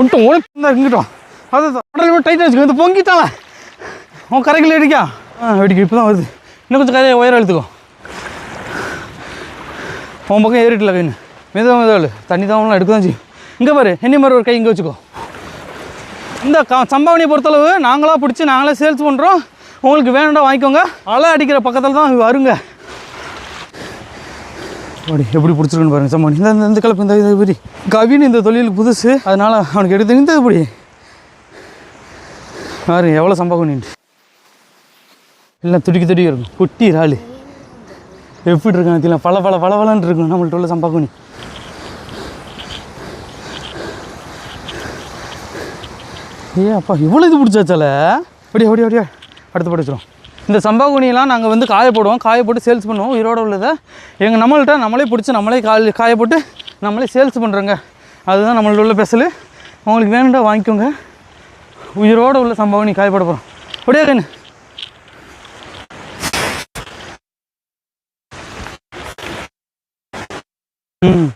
உன்ட்டு உனக்கு இங்கிட்டோம். அது உடனே டைட்டாக வச்சுக்கோ இந்த பொங்கிட்டால உன் கரைக்கில் அடிக்கா ஆ வெடிக்க இப்போ தான் வருது. இன்னும் கொஞ்சம் கரையை உயரம் எழுத்துக்கோ உன் பக்கம் ஏறிட்டுல கைன்னு மெதுவாக மெதுவாள் தண்ணி தான் எடுக்க தான் செய்யும். இங்கே பாரு என்ன மாதிரி ஒரு கை இங்கே வச்சுக்கோ. இந்த க சம்பாவனியை பொறுத்தளவு நாங்களாக பிடிச்சி நாங்களே சேல்ஸ் பண்ணுறோம் உங்களுக்கு வேணும்டா வாங்கிக்கோங்க. அலை அடிக்கிற பக்கத்தில் தான் வருங்க. அப்படி எப்படி பிடிச்சிருக்குன்னு பாருங்க சம்மன் இந்த இந்த- கலப்பு இந்த இது இப்படி. கவின் இந்த தொழிலுக்கு புதுசு அதனால் அவனுக்கு எடுத்து இந்த இப்படி. பாருங்க எவ்வளோ சம்பாவனின்ட்டு எல்லாம் துடிக்கி துடிக்க இருக்கும் குட்டி இறாலு. எப்படி இருக்காங்க தெரியல. பல பல பளபளன்னு இருக்கும் நம்மள்ட்ட உள்ள சம்பாக்குனி ஏ அப்பா இவ்வளோ இது பிடிச்சாச்சால? அப்படியே அப்படியே அப்படியே. அடுத்து படிச்சிடும் இந்த சம்பாகுனியெல்லாம் நாங்கள் வந்து காய போடுவோம் காய போட்டு சேல்ஸ் பண்ணுவோம். உயிரோட உள்ளதை. எங்கள் நம்மள்கிட்ட நம்மளே பிடிச்சி நம்மளே காய காய போட்டு நம்மளே சேல்ஸ் பண்ணுறோங்க அதுதான் நம்மள்ட்ட உள்ள ஸ்பெஷலு உங்களுக்கு வேணுண்டா வாங்கிக்கோங்க. உயிரோட உள்ள சம்பாவனி காய போட போகிறோம் அப்படியே கண்ணு ம்.